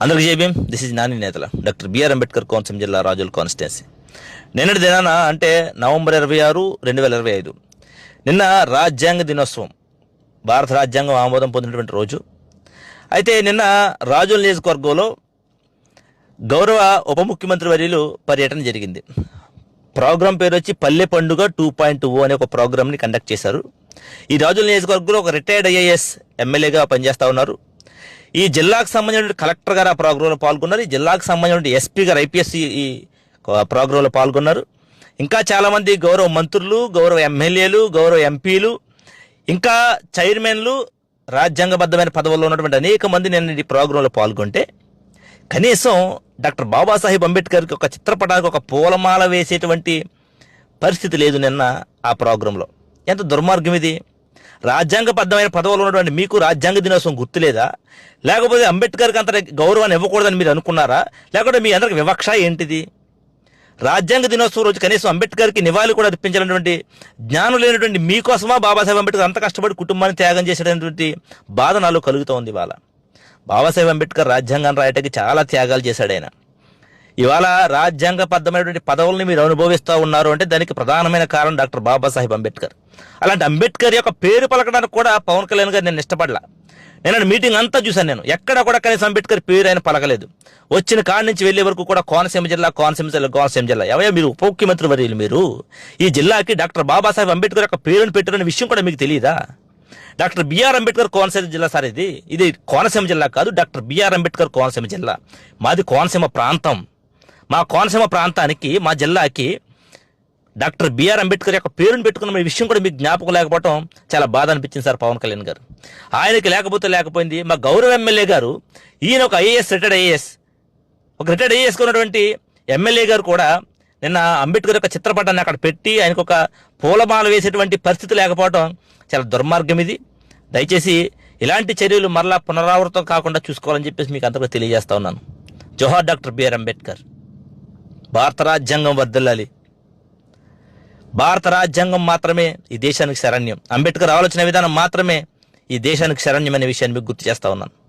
అందరికి JBM this is Nani నేతల. Doctor BR Ambedkar Konaseema జిల్లా రాజుల కాన్స్టిట్యున్సీ నిన్నటి దినాన అంటే నవంబర్ ఇరవై ఆరు రెండు వేల ఇరవై ఐదు. నిన్న రాజ్యాంగ దినోత్సవం భారత రాజ్యాంగం ఆమోదం పొందినటువంటి రోజు. అయితే నిన్న రాజుల నియోజకవర్గంలో గౌరవ ఉప ముఖ్యమంత్రి వర్యులు పర్యటన జరిగింది. ప్రోగ్రాం పేరు వచ్చి పల్లె పండుగ టూ పాయింట్ ఓ అనే ఒక ప్రోగ్రామ్ని కండక్ట్ చేశారు. ఈ రాజుల నియోజకవర్గంలో ఒక రిటైర్డ్ ఐఏఎస్ ఎమ్మెల్యేగా పనిచేస్తూ ఉన్నారు. ఈ జిల్లాకు సంబంధించిన కలెక్టర్ గారు ఆ ప్రోగ్రాంలో పాల్గొన్నారు. ఈ జిల్లాకు సంబంధించిన ఎస్పీ గారు ఐపీఎస్ ఈ ప్రోగ్రాంలో పాల్గొన్నారు. ఇంకా చాలామంది గౌరవ మంత్రులు గౌరవ ఎమ్మెల్యేలు గౌరవ ఎంపీలు ఇంకా చైర్మన్లు రాజ్యాంగబద్ధమైన పదవుల్లో ఉన్నటువంటి అనేక మంది నేను ఈ ప్రోగ్రాంలో పాల్గొంటే కనీసం డాక్టర్ బాబాసాహెబ్ అంబేద్కర్కి ఒక చిత్రపటానికి ఒక పూలమాల వేసేటువంటి పరిస్థితి లేదు నిన్న ఆ ప్రోగ్రాంలో. ఎంత దుర్మార్గం ఇది. రాజ్యాంగబద్ధమైన పదవులు ఉన్నటువంటి మీకు రాజ్యాంగ దినోత్సవం గుర్తులేదా? లేకపోతే అంబేద్కర్కి అంత గౌరవాన్ని ఇవ్వకూడదని మీరు అనుకున్నారా? లేకపోతే మీ అందరికి వివక్ష ఏంటిది? రాజ్యాంగ దినోత్సవం రోజు కనీసం అంబేద్కర్కి నివాళి కూడా అర్పించాలన్నటువంటి జ్ఞానం లేనటువంటి మీకోసమా బాబాసాహెబ్ అంబేద్కర్ అంత కష్టపడి కుటుంబాన్ని త్యాగం చేసేటటువంటి బాధ నాలో కలుగుతోంది ఇవాళ. బాబాసాహెబ్ అంబేద్కర్ రాజ్యాంగాన్ని రాయటానికి చాలా త్యాగాలు చేశాడు ఆయన. ఇవాళ రాజ్యాంగబద్ధమైనటువంటి పదవుల్ని మీరు అనుభవిస్తూ ఉన్నారు అంటే దానికి ప్రధానమైన కారణం డాక్టర్ బాబాసాహెబ్ అంబేద్కర్. అలాంటి అంబేద్కర్ యొక్క పేరు పలకడానికి కూడా పవన్ కళ్యాణ్ గారు నేను ఇష్టపడలా. నేను మీటింగ్ అంతా చూశాను నేను. ఎక్కడ కూడా కనీసం అంబేద్కర్ పేరు ఆయన పలకలేదు. వచ్చిన కాడి నుంచి వెళ్ళే వరకు కూడా కోనసీమ జిల్లా కోనసీమ జిల్లా కోనసీమ జిల్లా. ఎవయో మీరు ఉప ముఖ్యమంత్రి వర్యులు మీరు. ఈ జిల్లాకి డాక్టర్ బాబాసాహెబ్ అంబేద్కర్ యొక్క పేరును పెట్టిన విషయం కూడా మీకు తెలియదా డాక్టర్ బిఆర్ అంబేద్కర్ కోనసీమ జిల్లా సార్ ఇది. ఇది కోనసీమ జిల్లా కాదు డాక్టర్ బిఆర్ అంబేద్కర్ కోనసీమ జిల్లా. మాది కోనసీమ ప్రాంతం. మా కోనసీమ ప్రాంతానికి మా జిల్లాకి డాక్టర్ బిఆర్ అంబేద్కర్ యొక్క పేరును పెట్టుకున్న ఈ విషయం కూడా మీకు జ్ఞాపకం లేకపోవడం చాలా బాధ అనిపించింది సార్ పవన్ కళ్యాణ్ గారు. ఆయనకి లేకపోతే లేకపోయింది. మా గౌరవ ఎమ్మెల్యే గారు ఈయన ఒక ఐఏఎస్ రిటైర్డ్ ఐఏఎస్ ఒక రిటైర్డ్ ఐఏఎస్ ఉన్నటువంటి ఎమ్మెల్యే గారు కూడా నిన్న అంబేద్కర్ యొక్క చిత్రపటాన్ని అక్కడ పెట్టి ఆయనకు ఒక పూలమాల వేసేటువంటి పరిస్థితి లేకపోవడం చాలా దుర్మార్గం ఇది. దయచేసి ఇలాంటి చర్యలు మరలా పునరావృతం కాకుండా చూసుకోవాలని చెప్పేసి మీకు అంతగా తెలియజేస్తా ఉన్నాను. జోహార్ డాక్టర్ బిఆర్ అంబేద్కర్. భారత రాజ్యాంగం వర్దిల్లాలి భారత రాజ్యాంగం మాత్రమే ఈ దేశానికి శరణ్యం. అంబేద్కర్ ఆలోచన విధానం మాత్రమే ఈ దేశానికి శరణ్యం అనే విషయాన్ని మీకు గుర్తు చేస్తా ఉన్నాను.